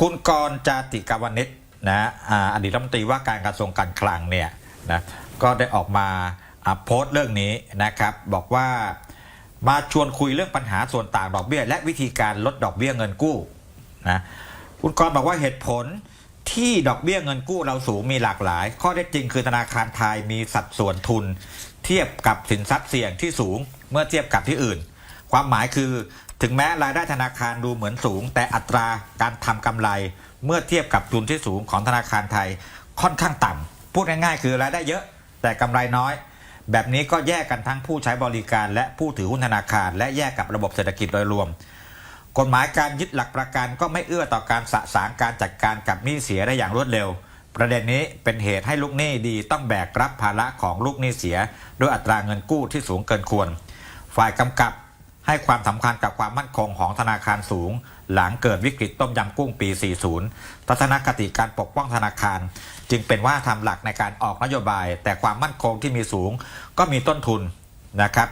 คุณกรจาติกาวนิชนะอดีตรัฐมนตรีว่าการกระทรวงการคลังเนี่ยนะก็ได้ออกมาโพสต์เรื่องนี้นะครับ บอกว่ามาชวนคุยเรื่องปัญหาส่วนต่างดอกเบี้ย และวิธีการลดดอกเบี้ยเงินกู้นะคุณกรบอกว่าเหตุผลที่ดอกเบี้ยเงินกู้เราสูงมีหลากหลาย ข้อเท็จจริงคือธนาคารไทยมีสัดส่วนทุน เทียบกับสินทรัพย์เสี่ยงที่สูงเมื่อเทียบกับที่อื่น ความหมายคือ ถึงแม้รายได้ธนาคารดูเหมือนสูง แต่อัตราการทำกำไร เมื่อเทียบกับทุนที่สูงของธนาคารไทยค่อนข้างต่ำพูดง่ายๆ คือรายได้เยอะ แต่กำไรน้อย แบบนี้ก็แยกกันทั้งผู้ใช้บริการ และผู้ถือหุ้นธนาคาร และแยกกับระบบเศรษฐกิจโดยรวม กฎหมายการยึดหลักประกันก็ไม่เอื้อต่อการสะสางการจัดการกับหนี้เสียได้อย่างรวดเร็ว ประเด็นนี้เป็นเหตุให้ลูกหนี้ดีต้องแบกรับภาระของลูกหนี้เสีย ด้วยอัตราเงินกู้ที่สูงเกินควร ฝ่ายกำกับ ให้ความสำคัญกับความมั่นคงของธนาคารสูง หลังเกิดวิกฤตต้มยำกุ้งปี 40 ทัศนคติการปกป้องธนาคาร จึงเป็นว่าทำหลักในการออกนโยบาย แต่ความมั่นคงที่มีสูง ก็มีต้นทุนนะครับ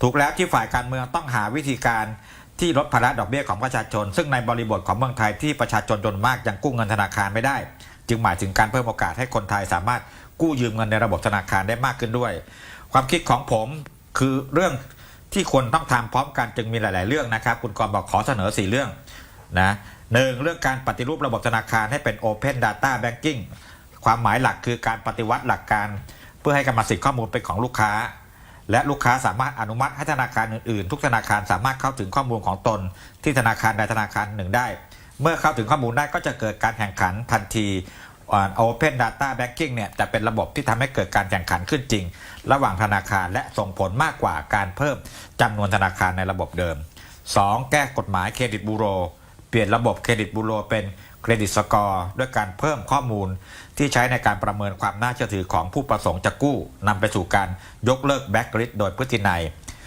ถูกแล้วที่ฝ่ายการเมืองต้องหาวิธีการที่ลดภาระดอกเบี้ยของประชาชน ซึ่งในบริบทของเมืองไทยที่ประชาชนจนมากยังกู้เงินธนาคารไม่ได้ จึงหมายถึงการเพิ่มโอกาสให้คนไทยสามารถกู้ยืมเงินในระบบธนาคารได้มากขึ้นด้วย ความคิดของผมคือเรื่อง ที่ควรต้องทำพร้อมกันจึงมีหลาย ๆ เรื่องนะครับ คุณกรบอกขอเสนอ 4 เรื่องนะหนึ่งเรื่องการปฏิรูประบบธนาคารให้เป็น Open Data Banking ความหมายหลักคือการปฏิวัติหลักการ เพื่อให้กรรมสิทธิ์ข้อมูลเป็นของลูกค้า และลูกค้าสามารถอนุมัติให้ธนาคารอื่น ๆ ทุกธนาคารสามารถเข้าถึงข้อมูลของตน ที่ธนาคารใดธนาคารหนึ่งได้ เมื่อเข้าถึงข้อมูลได้ก็จะเกิดการแข่งขันทันที อ่า Open Data Banking เนี่ยจะเป็นระบบที่ทำให้เกิดการแข่งขันขึ้นจริง ระหว่างธนาคารและส่งผลมากกว่าการเพิ่มจำนวนธนาคารในระบบเดิม 2. แก้กฎหมายเครดิตบูโร เปลี่ยนระบบเครดิตบูโรเป็นเครดิตสกอร์ด้วยการเพิ่มข้อมูลที่ใช้ในการประเมินความน่าเชื่อถือของผู้ประสงค์จะกู้นำไปสู่การยกเลิกแบ็กลิสโดยพฤตินัย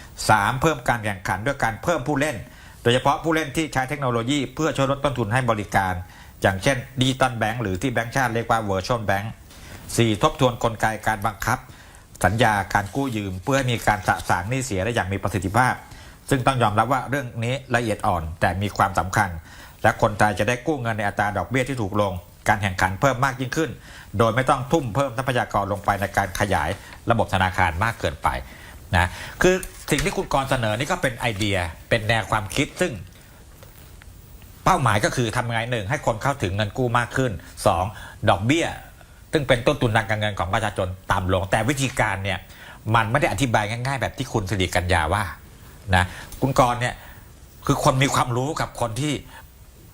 3. เพิ่มการแข่งขันด้วยการเพิ่มผู้เล่น โดยเฉพาะผู้เล่นที่ใช้เทคโนโลยีเพื่อช่วยลดต้นทุนให้บริการ อย่างเช่นดิจิตอลแบงก์หรือที่แบงก์ชาติเรียกว่า Virtual Bank 4. ทบทวนกลไกการบังคับ สัญญาการกู้ยืมเพื่อให้มีการสะสางหนี้เสียได้อย่างมีประสิทธิภาพ ซึ่งต้องยอมรับว่าเรื่องนี้ละเอียดอ่อนแต่มีความสำคัญ และคนไทยจะได้กู้เงินในอัตราดอกเบี้ยที่ถูกลง การแข่งขันเพิ่มมากยิ่งขึ้น โดยไม่ต้องทุ่มเพิ่มทรัพยากรลงไปในการขยายระบบธนาคารมากเกินไปนะคือสิ่งที่คุณกรเสนอนี่ก็เป็นไอเดียเป็นแนวความคิดซึ่ง เป้าหมายก็คือทำไงหนึ่งให้คนเข้าถึงเงินกู้มากขึ้น 2. ดอกเบี้ย ซึ่งเป็นต้นทุนทางการเงินของประชาชนต่ำลง แต่วิธีการเนี่ยมันไม่ได้อธิบายง่ายๆ แบบที่คุณสิริกัญญาว่านะคุณกรณ์เนี่ยคือคนมีความรู้กับคนที่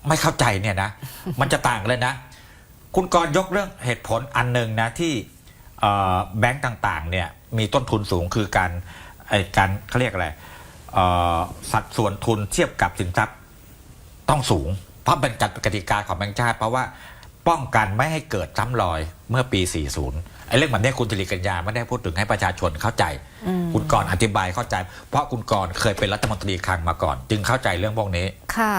ไม่เข้าใจเนี่ยนะ มันจะต่างเลยนะ คุณกรณ์ยกเรื่องเหตุผลอันหนึ่งนะที่แบงก์ต่างๆเนี่ยมีต้นทุนสูงคือการการเขาเรียกอะไรสัดส่วนทุนเทียบกับสินทรัพย์ ต้องสูง เพราะเป็นกติกาของแบงก์ชาติ เพราะว่าป้องกันไม่ให้เกิดซ้ำรอยเมื่อปี 40 ไอ้เรื่องแบบนี้คุณธริกัญญาไม่ได้พูดถึงให้ประชาชนเข้าใจ คุณกรณ์อธิบายเข้าใจ เพราะคุณกรณ์เคยเป็นรัฐมนตรีคลังมาก่อน จึงเข้าใจเรื่องพวกนี้ ค่ะ